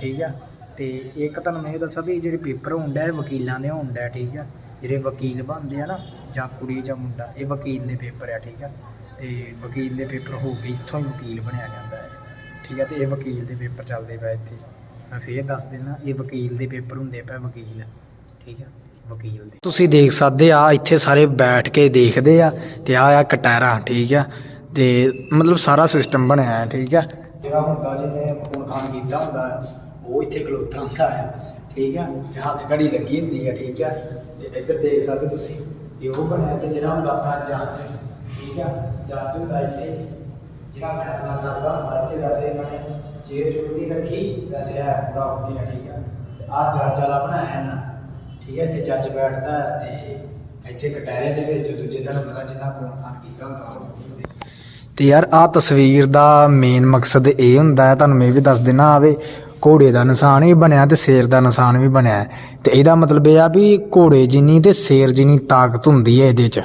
ਠੀਕ ਆ। ਤੇ ਇੱਕ ਤੁਹਾਨੂੰ ਮੈਂ ਇਹ ਦੱਸਾਂ ਵੀ ਜਿਹੜੇ ਪੇਪਰ ਹੁੰਦਾ ਹੈ ਵਕੀਲਾਂ ਦੇ ਹੁੰਦਾ ਠੀਕ ਆ। ਜਿਹੜੇ ਵਕੀਲ ਬਣਦੇ ਆ ਨਾ, ਜਾਂ ਕੁੜੀ ਜਾਂ ਮੁੰਡਾ, ਇਹ ਵਕੀਲ ਦੇ ਪੇਪਰ ਆ, ਠੀਕ ਆ। ਤੇ ਵਕੀਲ ਦੇ ਪੇਪਰ ਹੋ ਕੇ ਇੱਥੋਂ ਹੀ ਵਕੀਲ ਬਣਿਆ ਜਾਂਦਾ ਹੈ। ਠੀਕ ਹੈ ਤੇ ਇਹ ਵਕੀਲ ਦੇ ਪੇਪਰ ਚੱਲਦੇ ਪਏ ਇੱਥੇ। ਮੈਂ ਫੇਰ ਦੱਸ ਦਿੰਦਾ, ਇਹ ਵਕੀਲ ਦੇ ਪੇਪਰ ਹੁੰਦੇ ਪਏ ਵਕੀਲ, ਠੀਕ ਆ ਵਕੀਲ ਦੇ। ਤੁਸੀਂ ਦੇਖ ਸਕਦੇ ਆ, ਇੱਥੇ ਸਾਰੇ ਬੈਠ ਕੇ ਦੇਖਦੇ ਆ ਤੇ ਆ ਆ ਕਟਾਰਾ ਠੀਕ ਆ ਤੇ ਮਤਲਬ ਸਾਰਾ ਸਿਸਟਮ ਬਣਿਆ ਹੈ, ਠੀਕ ਆ ਜਿਹੜਾ ਹੁੰਦਾ ਜਿਹਨੇ ਖੂਨ ਖਾਨ ਕੀਤਾ ਹੁੰਦਾ ਉਹ ਇੱਥੇ ਖਲੋਤਾ ਹੁੰਦਾ ਆ ਠੀਕ ਆ ਤੇ ਹੱਥ ਘੜੀ ਲੱਗੀ ਹੁੰਦੀ ਆ ਠੀਕ ਆ ਤੇ ਇੱਧਰ ਦੇਖ ਸਕਦੇ ਤੁਸੀਂ ਇਹ ਉਹ ਬਣਿਆ ਤੇ ਜਿਹੜਾ ਹੁੰਦਾ ਆਪਣਾ ਜੱਜ, ਠੀਕ ਆ ਜੱਜ ਹੁੰਦਾ ਇੱਥੇ ਜਿਹੜਾ ਫੈਸਲਾ ਕਰਦਾ ਹੁੰਦਾ ਵੈਸੇ ਇਹਨਾਂ ਨੇ ਜੇਲ੍ਹ ਚੁੱਕੀ ਰੱਖੀ, ਵੈਸੇ ਹੈ ਪੂਰਾ ਹੁੰਦੀ ਆ ਠੀਕ ਆ ਤੇ ਆ ਜੱਜ ਵਾਲਾ ਬਣਾਇਆ ਨਾ, ਠੀਕ ਹੈ, ਇੱਥੇ ਜੱਜ ਬੈਠਦਾ ਤੇ ਇੱਥੇ ਕਟਹਿਰੇ ਦੇ ਵਿੱਚ ਦੂਜੇ ਦਿਨ ਪਤਾ ਜਿੰਨਾ ਖੂਨ ਖਾਨ ਕੀਤਾ ਹੁੰਦਾ ਤੇ ਯਾਰ ਆ ਤਸਵੀਰ ਦਾ ਮੇਨ ਮਕਸਦ ਇਹ ਹੁੰਦਾ ਹੈ, ਤੁਹਾਨੂੰ ਮੈਂ ਵੀ ਦੱਸ ਦੇਣਾ ਆਵੇ ਘੋੜੇ ਦਾ ਨਿਸ਼ਾਨ ਵੀ ਬਣਿਆ ਤੇ ਸ਼ੇਰ ਦਾ ਨਿਸ਼ਾਨ ਵੀ ਬਣਿਆ ਹੈ। ਤੇ ਇਹਦਾ ਮਤਲਬ ਇਹ ਆ ਵੀ ਘੋੜੇ ਜਿੰਨੀ ਤੇ ਸ਼ੇਰ ਜਿੰਨੀ ਤਾਕਤ ਹੁੰਦੀ ਹੈ ਇਹਦੇ 'ਚ।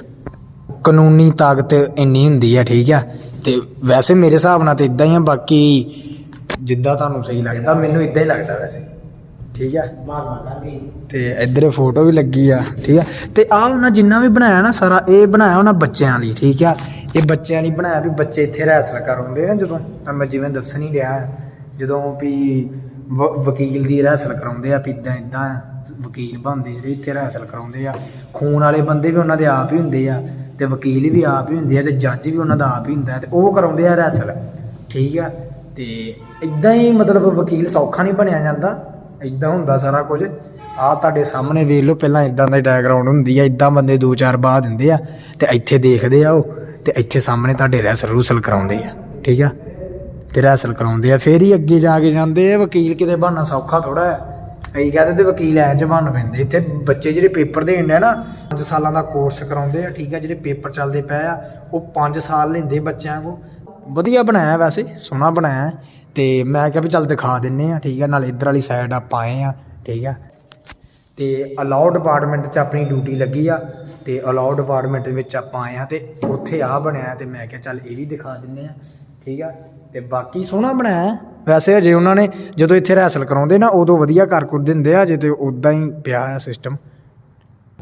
ਕਾਨੂੰਨੀ ਤਾਕਤ ਇੰਨੀ ਹੁੰਦੀ ਹੈ, ਠੀਕ ਹੈ। ਤੇ ਵੈਸੇ ਮੇਰੇ ਹਿਸਾਬ ਨਾਲ ਤੇ ਇਦਾਂ ਹੀ ਆ ਬਾਕੀ ਜਿੱਦਾਂ ਤੁਹਾਨੂੰ ਸਹੀ ਲੱਗਦਾ ਮੈਨੂੰ ਇਦਾਂ ਹੀ ਲੱਗਦਾ ਵੈਸੇ। ਠੀਕ ਆ? ਤੇ ਇੱਧਰ ਫੋਟੋ ਵੀ ਲੱਗੀ ਆ ਠੀਕ ਆ? ਤੇ ਆਹ ਉਹਨਾਂ ਜਿੰਨਾ ਵੀ ਬਣਾਇਆ ਨਾ ਸਾਰਾ ਇਹ ਬਣਾਇਆ ਉਹਨਾਂ ਬੱਚਿਆਂ ਲਈ ਠੀਕ ਆ? ਇਹ ਬੱਚਿਆਂ ਲਈ ਬਣਾਇਆ ਵੀ ਬੱਚੇ ਇੱਥੇ ਰੈਸਲ ਕਰਾਉਂਦੇ ਨਾ ਜਦੋਂ ਤਾਂ ਮੈਂ ਜਿਵੇਂ ਦੱਸਣ ਹੀ ਰਿਹਾ ਜਦੋਂ ਵੀ ਵ- ਵਕੀਲ ਦੀ ਰੈਸਲ ਕਰਾਉਂਦੇ ਆ ਵੀ ਇਦਾਂ ਇਦਾਂ ਵਕੀਲ ਬਣਦੇ ਜਿਹੜੇ ਇੱਥੇ ਰੈਸਲ ਕਰਾਉਂਦੇ ਆ। ਖੂਨ ਵਾਲੇ ਬੰਦੇ ਵੀ ਉਹਨਾਂ ਦੇ ਆਪ ਹੀ ਹੁੰਦੇ ਆ। ਤੇ ਵਕੀਲ ਵੀ ਆਪ ਹੀ ਹੁੰਦੇ ਆ ਤੇ ਜੱਜ ਵੀ ਉਹਨਾਂ ਦਾ ਆਪ ਹੀ ਹੁੰਦਾ ਹੈ ਤੇ ਉਹ ਕਰਾਉਂਦੇ ਆ ਰੈਸਲ ਠੀਕ ਆ? ਤੇ ਇਦਾਂ ਹੀ ਮਤਲਬ ਵਕੀਲ ਸੌਖਾ ਨਹੀਂ ਬਣਿਆ ਜਾਂਦਾ ਇਦਾਂ ਹੁੰਦਾ ਸਾਰਾ ਕੁਝ। ਆ ਤੁਹਾਡੇ ਸਾਹਮਣੇ ਵੇਖ ਲਓ, ਪਹਿਲਾਂ ਇਦਾਂ ਦਾ ਡਾਇਗਰਾਉਂਡ ਹੁੰਦੀ ਆ ਇਦਾਂ ਬੰਦੇ ਦੋ ਚਾਰ ਬਾਹ ਦਿੰਦੇ ਆ, ਤੇ ਇੱਥੇ ਦੇਖਦੇ ਆ ਉਹ, ਤੇ ਇੱਥੇ ਸਾਹਮਣੇ ਤੁਹਾਡੇ ਰੈਸਲ ਰੂਸਲ ਕਰਾਉਂਦੇ ਆ, ਠੀਕ ਆ? ਤੇ ਰੈਸਲ ਕਰਾਉਂਦੇ ਆ, ਫੇਰ ਹੀ ਅੱਗੇ ਜਾ ਕੇ ਜਾਂਦੇ ਆ, ਵਕੀਲ ਕਿਤੇ ਬਣਨਾ ਸੌਖਾ ਥੋੜਾ ਹੈ। ਕਈ ਕਹਿੰਦੇ ਤੇ ਵਕੀਲ ਐ ਚ ਬਣ ਪੈਂਦੇ ਇੱਥੇ ਬੱਚੇ ਜਿਹੜੇ ਪੇਪਰ ਦੇਣ ਨੇ ਨਾ 5 ਸਾਲਾਂ ਦਾ ਕੋਰਸ ਕਰਾਉਂਦੇ ਆ, ਠੀਕ ਆ, ਜਿਹੜੇ ਪੇਪਰ ਚੱਲਦੇ ਪਏ ਆ, ਉਹ 5 ਸਾਲ ਲੈਂਦੇ ਬੱਚਿਆਂ ਕੋ ਵਧੀਆ ਬਣਾਇਆ ਵੈਸੇ, ਸੋਹਣਾ ਬਣਾਇਆ। ਹੈ। ਤੇ ਮੈਂ ਕਿਹਾ ਵੀ ਚੱਲ ਦਿਖਾ ਦਿੰਨੇ ਆ, ਠੀਕ ਆ, ਨਾਲ ਇੱਧਰ ਵਾਲੀ ਸਾਈਡ ਆਪਾਂ ਆਏ ਆ, ਠੀਕ ਆ। ਤੇ ਅਲਾਉ ਡਿਪਾਰਟਮੈਂਟ 'ਚ ਆਪਣੀ ਡਿਊਟੀ ਲੱਗੀ ਆ, ਤੇ ਅਲਾਉ ਡਿਪਾਰਟਮੈਂਟ ਦੇ ਵਿੱਚ ਆਪਾਂ ਆਏ ਆ, ਤੇ ਉੱਥੇ ਆ ਬਣਿਆ ਤੇ ਮੈਂ ਕਿਹਾ ਚੱਲ ਇਹ ਵੀ ਦਿਖਾ ਦਿੰਨੇ ਆ। ਠੀਕ ਆ? ਤੇ ਬਾਕੀ ਸੋਹਣਾ ਬਣਾਇਆ। ਵੈਸੇ ਅਜੇ ਉਹਨਾਂ ਨੇ ਜਦੋਂ ਇੱਥੇ ਰੈਸਲ ਕਰਾਉਂਦੇ ਨਾ, ਉਦੋਂ ਵਧੀਆ ਕਰ ਕੁਰ ਦਿੰਦੇ ਆ ਜੇ ਤੇ ਉਦਾਂ ਹੀ ਪਿਆ ਆ ਸਿਸਟਮ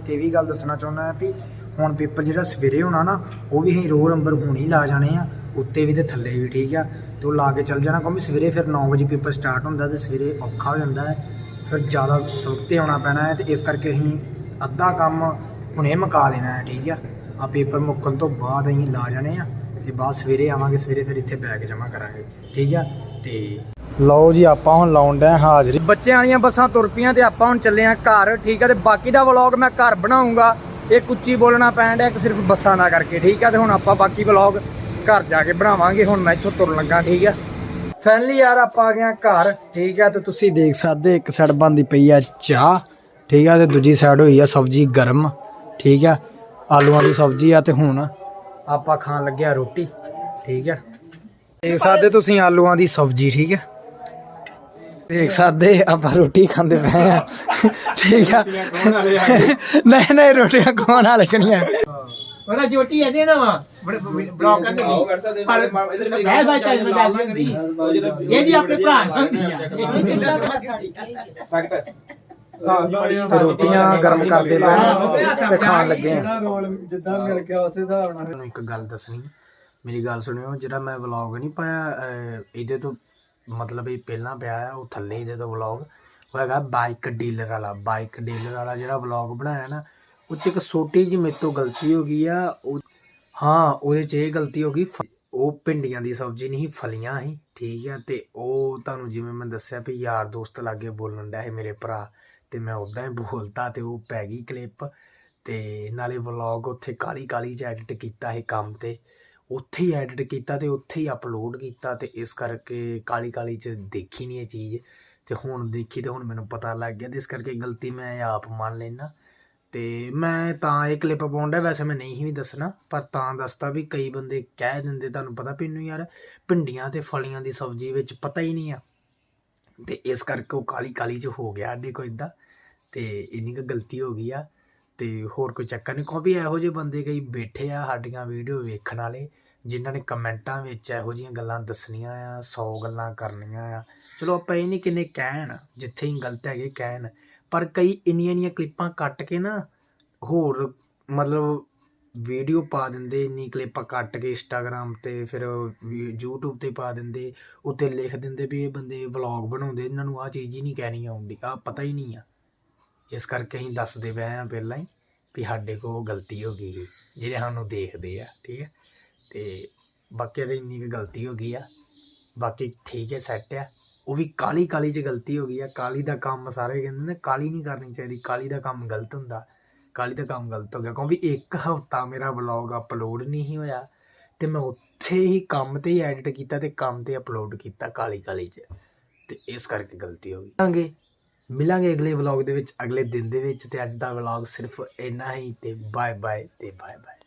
ਤੇ ਵੀ ਗੱਲ ਦੱਸਣਾ ਚਾਹੁੰਦਾ ਹਾਂ ਵੀ ਹੁਣ ਪੇਪਰ ਜਿਹੜਾ ਸਵੇਰੇ ਹੋਣਾ ਨਾ, ਉਹ ਵੀ ਅਸੀਂ ਰੋਲ ਨੰਬਰ ਹੁਣ ਹੀ ਲਾ ਜਾਣੇ ਆ, ਉੱਤੇ ਵੀ ਤੇ ਥੱਲੇ ਵੀ, ਠੀਕ ਆ? ਤੇ ਉਹ ਲਾ ਕੇ ਚੱਲ ਜਾਣਾ ਕਿਉਂਕਿ ਸਵੇਰੇ ਫਿਰ 9 ਵਜੇ ਪੇਪਰ ਸਟਾਰਟ ਹੁੰਦਾ ਤੇ ਸਵੇਰੇ ਔਖਾ ਹੋ ਜਾਂਦਾ ਹੈ। ਫਿਰ ਜ਼ਿਆਦਾ ਸਵਖਤੇ ਆਉਣਾ ਪੈਣਾ ਹੈ ਤੇ ਇਸ ਕਰਕੇ ਅਸੀਂ ਅੱਧਾ ਕੰਮ ਹੁਣੇ ਮੁਕਾ ਦੇਣਾ ਹੈ, ਠੀਕ ਆ? ਆ ਪੇਪਰ ਮੁੱਕਣ ਤੋਂ ਬਾਅਦ ਅਸੀਂ ਲਾ ਜਾਣੇ ਆ। ਤੇ ਬਾਅਦ ਸਵੇਰੇ ਆਵਾਂਗੇ ਸਵੇਰੇ ਫਿਰ ਇੱਥੇ ਬੈਗ ਜਮ੍ਹਾਂ ਕਰਾਂਗੇ। ਠੀਕ ਆ? ਤੇ ਲਓ ਜੀ ਆਪਾਂ ਹੁਣ ਲਾਉਣ ਡਿਆ ਹਾਜ਼ਰੀ। ਬੱਚਿਆਂ ਵਾਲੀਆਂ ਬੱਸਾਂ ਤੁਰ ਪਈਆਂ ਤੇ ਆਪਾਂ ਹੁਣ ਚੱਲੇ ਆਂ ਘਰ ਠੀਕ ਆ? ਤੇ ਬਾਕੀ ਦਾ ਵਲੌਗ ਮੈਂ ਘਰ ਬਣਾਉਂਗਾ। ਇਹ ਉੱਚੀ ਬੋਲਣਾ ਪੈਣ ਡਿਆ ਇੱਕ ਸਿਰਫ ਬੱਸਾਂ ਦਾ ਕਰਕੇ ਠੀਕ ਆ? ਤੇ ਹੁਣ ਆਪਾਂ ਬਾਕੀ ਵਲੌਗ ਘਰ ਜਾ ਕੇ ਬਣਾਵਾਂਗੇ। ਹੁਣ ਮੈਂ ਇੱਥੋਂ ਤੁਰਨ ਲੱਗਾ ਠੀਕ ਆ? ਫਾਈਨਲੀ ਯਾਰ ਆਪਾਂ ਆ ਗਏ ਆਂ ਘਰ ਠੀਕ ਆ? ਤੇ ਤੁਸੀਂ ਦੇਖ ਸਕਦੇ ਇੱਕ ਸਾਈਡ ਬੰਦੀ ਪਈ ਆ ਚਾਹ ਠੀਕ ਆ? ਤੇ ਦੂਜੀ ਸਾਈਡ ਹੋਈ ਆ ਸਬਜ਼ੀ ਗਰਮ ਠੀਕ ਆ? ਆਲੂਆਂ ਦੀ ਸਬਜ਼ੀ ਆ ਤੇ ਹੁਣ ਆਪਾਂ ਖਾਣ ਲੱਗਿਆ ਰੋਟੀ ਠੀਕ ਆ। ਦੇਖ ਸਕਦੇ ਤੁਸੀਂ ਆਲੂਆਂ ਦੀ ਸਬਜ਼ੀ ਠੀਕ ਆ? ਦੇਖ ਸਕਦੇ ਆਪਾਂ ਰੋਟੀ ਖਾਂਦੇ ਪਏ ਆ। ਠੀਕ ਆ? ਨਹੀਂ ਨਹੀਂ ਰੋਟੀਆਂ ਖਾਣ ਵਾਲੇ ਕਿਹੜੀਆਂ ਉਹਦਾ ਜੋਟੀ ਇਹਦੇ ਨਾ ਵਾ ਬਲੌਕ ਕਰ ਸਕਦੇ ਪਰ ਮੈਂ ਬਾਈ ਚਾਹ ਹੁੰਦੀ ਇਹਦੀ ਆਪਣੇ ਭਰਾ ਹੁੰਦੀ ਆ। ਤੇ ਰੋਟੀਆਂ ਗਰਮ ਕਰਦੇ ਪਏ ਤੇ ਖਾਣ ਲੱਗੇ ਆ। ਰੋਲ ਜਿੱਦਾਂ ਮਿਲ ਗਿਆ ਉਸੇ ਹਿਸਾਬ ਨਾਲ। ਤੁਹਾਨੂੰ ਇੱਕ ਗੱਲ ਦੱਸਣੀ ਮੇਰੀ ਗੱਲ ਸੁਣਿਓ ਜਿਹੜਾ ਮੈਂ ਵਲੌਗ ਨਹੀਂ ਪਾਇਆ ਅਹ, ਇਹਦੇ ਤੋਂ ਮਤਲਬ ਇਹ ਪਹਿਲਾਂ ਪਿਆ ਆ ਉਹ ਥੱਲੇ ਇਹਦੇ ਤੋਂ ਵਲੌਗ ਉਹ ਹੈਗਾ ਬਾਈਕ ਡੀਲਰ ਵਾਲਾ। ਬਾਈਕ ਡੀਲਰ ਵਾਲਾ ਜਿਹੜਾ ਵਲੌਗ ਬਣਾਇਆ ਨਾ ਉਹ 'ਚ ਇੱਕ ਛੋਟੀ ਜਿਹੀ ਮੇਰੇ ਤੋਂ ਗਲਤੀ ਹੋ ਗਈ ਆ ਉਹ ਹਾਂ ਉਹਦੇ 'ਚ ਇਹ ਗਲਤੀ ਹੋ ਗਈ ਫ- ਉਹ ਭਿੰਡੀਆਂ ਦੀ ਸਬਜ਼ੀ ਨਹੀਂ ਸੀ, ਫਲੀਆਂ ਸੀ ਠੀਕ ਆ ਤੇ ਉਹ ਤੁਹਾਨੂੰ ਜਿਵੇਂ ਮੈਂ ਦੱਸਿਆ ਵੀ ਯਾਰ ਦੋਸਤ ਲਾਗੇ ਬੋਲਣ ਡਿਆ ਸੀ ਮੇਰੇ ਭਰਾ ਤੇ ਮੈਂ ਉਦਾਂ ਹੀ ਬੋਲਤਾ ਤੇ ਉਹ ਪੈ ਗਈ ਕਲਿੱਪ ਤੇ ਨਾਲੇ ਵਲੌਗ ਉੱਥੇ ਕਾਲੀ ਕਾਲੀ ਚ ਐਡਿਟ ਕੀਤਾ ਇਹ ਕੰਮ ਤੇ। ਉੱਥੇ ਹੀ ਐਡਿਟ ਕੀਤਾ ਤੇ ਉੱਥੇ ਹੀ ਅਪਲੋਡ ਕੀਤਾ ਤੇ ਇਸ ਕਰਕੇ ਕਾਲੀ ਕਾਲੀ ਚ ਦੇਖੀ ਨਹੀਂ ਇਹ ਚੀਜ਼। ਤੇ ਹੁਣ ਦੇਖੀ ਤੇ ਹੁਣ ਮੈਨੂੰ ਪਤਾ ਲੱਗ ਗਿਆ ਤੇ ਇਸ ਕਰਕੇ ਗਲਤੀ ਮੈਂ ਆਪ ਮੰਨ ਲੈਣਾ ਤੇ ਮੈਂ ਤਾਂ ਇਹ ਕਲਿੱਪ ਪਾਉਂਦਾ, ਵੈਸੇ ਮੈਂ ਨਹੀਂ ਵੀ ਦੱਸਣਾ, ਪਰ ਤਾਂ ਦੱਸਦਾ ਵੀ ਕਈ ਬੰਦੇ ਕਹਿ ਦਿੰਦੇ, ਤੁਹਾਨੂੰ ਪਤਾ ਵੀ ਯਾਰ, ਭਿੰਡੀਆਂ ਤੇ ਫਲੀਆਂ ਦੀ ਸਬਜ਼ੀ ਵਿੱਚ ਪਤਾ ਹੀ ਨਹੀਂ ਆ। ਤੇ ਇਸ ਕਰਕੇ ਉਹ ਕਾਲੀ ਕਾਲੀ ਚ ਹੋ ਗਿਆ ਸਾਡੇ ਕੋਲ ਇਦਾਂ ਤੇ ਇੰਨੀ ਕੁ ਗਲਤੀ ਹੋ ਗਈ ਆ, ਤੇ ਹੋਰ ਕੋਈ ਚੱਕਰ ਨਹੀਂ, ਕਿਉਂਕਿ ਇਹੋ ਜਿਹੇ ਬੰਦੇ ਕਈ ਬੈਠੇ ਆ ਸਾਡੀਆਂ ਵੀਡੀਓ ਵੇਖਣ ਵਾਲੇ, ਜਿਨ੍ਹਾਂ ਨੇ ਕਮੈਂਟਾਂ ਵਿੱਚ ਇਹੋ ਜਿਹੀਆਂ ਗੱਲਾਂ ਦੱਸਣੀਆਂ ਆ 100 ਗੱਲਾਂ ਕਰਨੀਆਂ ਆ। ਚਲੋ ਆਪਾਂ ਇਹ ਨਹੀਂ ਕਿੰਨੇ ਕਹਿਣ, ਜਿੱਥੇ ਹੀ ਗਲਤ ਹੈਗੇ ਕਹਿਣ, ਪਰ ਕਈ ਇੰਨੀਆਂ ਇੰਨੀਆਂ ਕਲਿੱਪਾਂ ਕੱਟ ਕੇ ਨਾ ਹੋਰ ਮਤਲਬ ਵੀਡੀਓ ਪਾ ਦਿੰਦੇ ਇੰਨੀ ਕਲਿੱਪਾਂ ਕੱਟ ਕੇ ਇੰਸਟਾਗ੍ਰam ਤੇ ਫਿਰ ਵੀ- YouTube ਤੇ ਪਾ ਦਿੰਦੇ ਉੱਤੇ ਲਿਖ ਦਿੰਦੇ ਵੀ ਇਹ ਬੰਦੇ ਵਲੌਗ ਬਣਾਉਂਦੇ ਇਹਨਾਂ ਨੂੰ ਆਹ ਚੀਜ਼ ਹੀ ਨਹੀਂ ਕਹਿਣੀ ਆਉਂਦੀ ਆ ਪਤਾ ਹੀ ਨਹੀਂ ਆ। ਇਸ ਕਰਕੇ ਅਸੀਂ ਦੱਸਦੇ ਪਏ ਆ ਪਹਿਲਾਂ ਹੀ ਵੀ ਸਾਡੇ ਕੋਲ ਗਲਤੀ ਹੋ ਗਈ ਸੀ, ਜਿਹੜੇ ਸਾਨੂੰ ਦੇਖਦੇ ਆ ਠੀਕ ਹੈ ਤੇ ਬਾਕੀ ਇਹਦੀ ਇੰਨੀ ਕੁ ਗਲਤੀ ਹੋ ਗਈ ਆ ਬਾਕੀ ਠੀਕ ਹੈ ਸੈੱਟ ਆ। ਉਹ ਵੀ ਕਾਲੀ ਕਾਲੀ ਚ ਗਲਤੀ ਹੋ ਗਈ ਆ ਕਾਲੀ ਦਾ ਕੰਮ ਸਾਰੇ ਕਹਿੰਦੇ ਨੇ ਕਾਲੀ ਨਹੀਂ ਕਰਨੀ ਚਾਹੀਦੀ ਕਾਲੀ ਦਾ ਕੰਮ ਗਲਤ ਹੁੰਦਾ। ਕਾਲੀ ਦਾ ਕੰਮ ਗਲਤ ਹੋ ਗਿਆ, ਕਿਉਂਕਿ ਇੱਕ ਹਫਤਾ ਮੇਰਾ ਵਲੌਗ ਅਪਲੋਡ ਨਹੀਂ ਹੋਇਆ ਤੇ ਮੈਂ ਉੱਥੇ ਹੀ ਕੰਮ ਤੇ ਹੀ ਐਡਿਟ ਕੀਤਾ ਤੇ ਕੰਮ ਤੇ ਅਪਲੋਡ ਕੀਤਾ ਕਾਲੀ ਕਾਲੀ ਚ ਤੇ ਇਸ ਕਰਕੇ ਗਲਤੀ ਹੋ ਗਈ। ਮਿਲਾਂਗੇ ਮਿਲਾਂਗੇ ਅਗਲੇ ਵਲੌਗ ਦੇ ਵਿੱਚ, ਅਗਲੇ ਦਿਨ ਦੇ ਵਿੱਚ ਤੇ ਅੱਜ ਦਾ ਵਲੌਗ ਸਿਰਫ ਇੰਨਾ ਹੀ ਤੇ ਬਾਏ ਬਾਏ ਤੇ ਬਾਏ ਬਾਏ